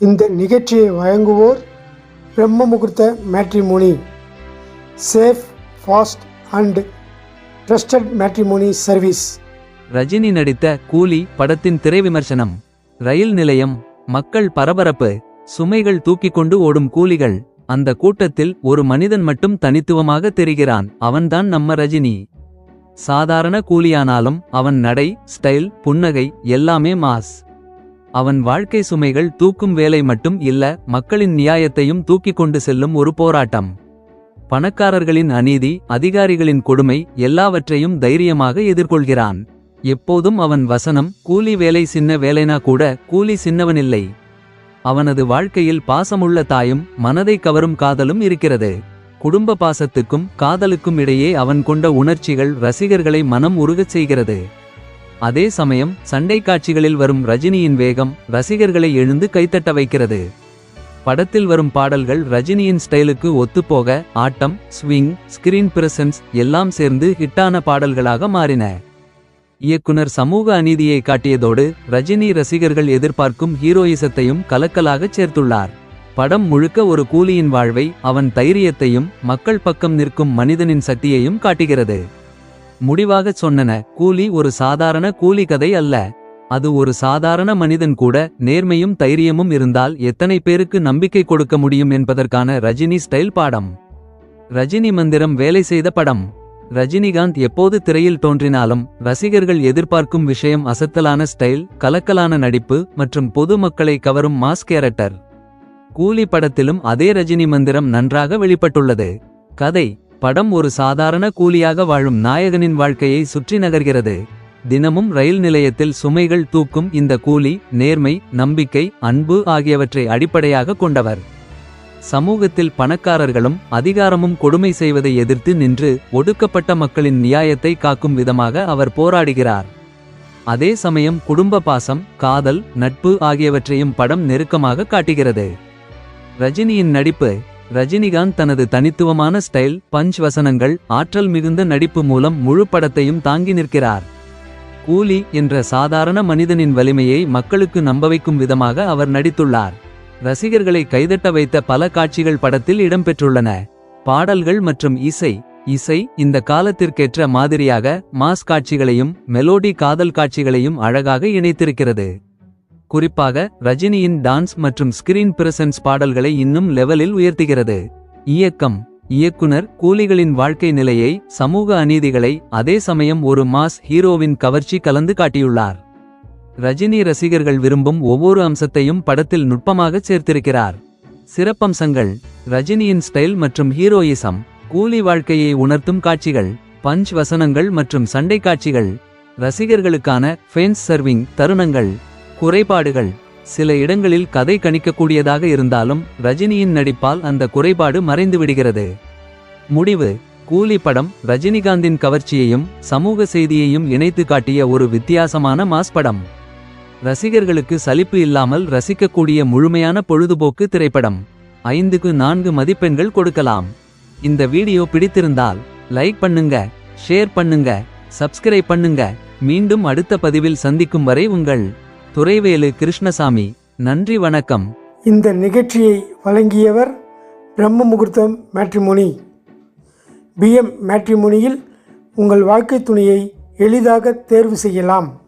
இந்த நிகழ்ச்சியை வழங்குவோர் Brahma Muhurtha matrimony safe fast and trusted matrimony service Rajini நடித்த கூலி படத்தின் திரை விமர்சனம் ரயில் நிலையம் மக்கள் பரபரப்பு சுமைகள் தூக்கிக் கொண்டு ஓடும் கூலிகள் அந்த கூட்டத்தில் ஒரு மனிதன் மட்டும் தனித்துவமாக தெரிகிறான் அவன்தான் நம்ம ரஜினி. சாதாரண கூலியானாலும் அவன் நடை ஸ்டைல் புன்னகை எல்லாமே மாஸ். அவன் வாழ்க்கை சுமைகள் தூக்கும் வேலை மட்டும் இல்ல மக்களின் நியாயத்தையும் தூக்கிக் கொண்டு செல்லும் ஒரு போராட்டம். பணக்காரர்களின் அநீதி அதிகாரிகளின் கொடுமை எல்லாவற்றையும் தைரியமாக எதிர்கொள்கிறான். எப்போதும் அவன் வசனம் கூலி வேலை சின்ன வேலைனா கூட கூலி சின்னவனில்லை. அவனது வாழ்க்கையில் பாசமுள்ள தாயும் மனதை கவரும் காதலும் இருக்கிறது. குடும்ப பாசத்துக்கும் காதலுக்கும் இடையே அவன் கொண்ட உணர்ச்சிகள் ரசிகர்களை மனம் உருகச் செய்கிறது. அதே சமயம் சண்டை காட்சிகளில் வரும் ரஜினியின் வேகம் ரசிகர்களை எழுந்து கைத்தட்ட வைக்கிறது. படத்தில் வரும் பாடல்கள் ரஜினியின் ஸ்டைலுக்கு ஒத்துப்போக ஆட்டம் ஸ்விங் ஸ்கிரீன் பிரசன்ஸ் எல்லாம் சேர்ந்து ஹிட்டான பாடல்களாக மாறின. இயக்குனர் சமூக அநீதியை காட்டியதோடு ரஜினி ரசிகர்கள் எதிர்பார்க்கும் ஹீரோயிசத்தையும் கலக்கலாகச் சேர்த்துள்ளார். படம் முழுக்க ஒரு கூலியின் வாழ்வை அவன் தைரியத்தையும் மக்கள் பக்கம் நிற்கும் மனிதனின் சக்தியையும் காட்டுகிறது. முடிவாகச் சொன்னன. கூலி ஒரு சாதாரண கூலி கதை அல்ல. அது ஒரு சாதாரண மனிதன் கூட நேர்மையும் தைரியமும் இருந்தால் எத்தனை பேருக்கு நம்பிக்கை கொடுக்க முடியும் என்பதற்கான ரஜினி ஸ்டைல் பாடம். ரஜினி மந்திரம் வேலை செய்த படம். ரஜினிகாந்த் எப்போது திரையில் தோன்றினாலும் ரசிகர்கள் எதிர்பார்க்கும் விஷயம் அசத்தலான ஸ்டைல் கலக்கலான நடிப்பு மற்றும் பொது மக்களை கவரும் மாஸ் கேரக்டர். கூலி படத்திலும் அதே ரஜினி மந்திரம் நன்றாக வெளிப்பட்டுள்ளது. கதை. படம் ஒரு சாதாரண கூலியாக வாழும் நாயகனின் வாழ்க்கையை சுற்றி நகர்கிறது. தினமும் ரயில் நிலையத்தில் சுமைகள் தூக்கும் இந்த கூலி நேர்மை நம்பிக்கை அன்பு ஆகியவற்றை அடிப்படையாக கொண்டவர். சமூகத்தில் பணக்காரர்களும் அதிகாரமும் கொடுமை செய்வதை எதிர்த்து நின்று ஒடுக்கப்பட்ட மக்களின் நியாயத்தை காக்கும் விதமாக அவர் போராடுகிறார். அதே சமயம் குடும்ப பாசம் காதல் நட்பு ஆகியவற்றையும் படம் நெருக்கமாக காட்டுகிறது. ரஜினியின் நடிப்பு ரஜினிகாந்த் தனது தனித்துவமான ஸ்டைல் பஞ்ச் வசனங்கள் ஆற்றல் மிகுந்த நடிப்பு மூலம் முழு படத்தையும் தாங்கி நிற்கிறார். கூலி என்ற சாதாரண மனிதனின் வலிமையை மக்களுக்கு நம்ப வைக்கும் விதமாக அவர் நடித்துள்ளார். ரசிகர்களை கைதட்ட வைத்த பல காட்சிகள் படத்தில் இடம்பெற்றுள்ளன. பாடல்கள் மற்றும் இசை. இசை இந்த காலத்திற்கேற்ற மாதிரியாக மாஸ் காட்சிகளையும் மெலோடி காதல் காட்சிகளையும் அழகாக இணைத்திருக்கிறது. குறிப்பாக ரஜினியின் டான்ஸ் மற்றும் ஸ்கிரீன் பிரசன்ஸ் பாடல்களை இன்னும் லெவலில் உயர்த்துகிறது. இயக்கம். இயக்குனர் கூலிகளின் வாழ்க்கை நிலையை சமூக அநீதிகளை அதே சமயம் ஒரு மாஸ் ஹீரோவின் கவர்ச்சி கலந்து காட்டியுள்ளார். ரஜினி ரசிகர்கள் விரும்பும் ஒவ்வொரு அம்சத்தையும் படத்தில் நுட்பமாகச் சேர்த்திருக்கிறார். சிறப்பம்சங்கள். ரஜினியின் ஸ்டைல் மற்றும் ஹீரோயிசம் கூலி வாழ்க்கையை உணர்த்தும் காட்சிகள் பஞ்ச் வசனங்கள் மற்றும் சண்டை காட்சிகள் ரசிகர்களுக்கான ஃபேன்ஸ் சர்விங் தருணங்கள் குறைபாடுகள். சில இடங்களில் கதை கணிக்கக்கூடியதாக இருந்தாலும் ரஜினியின் நடிப்பால் அந்த குறைபாடு மறைந்து விடுகிறது. முடிவு கூலி படம் ரஜினிகாந்தின் கவர்ச்சியையும் சமூக செய்தியையும் இணைத்து காட்டிய ஒரு வித்தியாசமான மாஸ் படம். ரசிகர்களுக்கு சலிப்பு இல்லாமல் ரசிக்கக்கூடிய முழுமையான பொழுதுபோக்கு திரைப்படம். ஐந்துக்கு நான்கு மதிப்பெண்கள் கொடுக்கலாம். இந்த வீடியோ பிடித்திருந்தால் லைக் பண்ணுங்க ஷேர் பண்ணுங்க சப்ஸ்கிரைப் பண்ணுங்க. மீண்டும் அடுத்த பதிவில் சந்திக்கும் வரை உங்கள் துரைவேலு கிருஷ்ணசாமி நன்றி வணக்கம். இந்த நிகழ்ச்சியை வழங்கியவர் பிரம்ம முகூர்த்தம் மேட்ரிமோனி பிஎம் மேட்ரிமோனியில் உங்கள் வாழ்க்கை துணையை எளிதாக தேர்வு செய்யலாம்.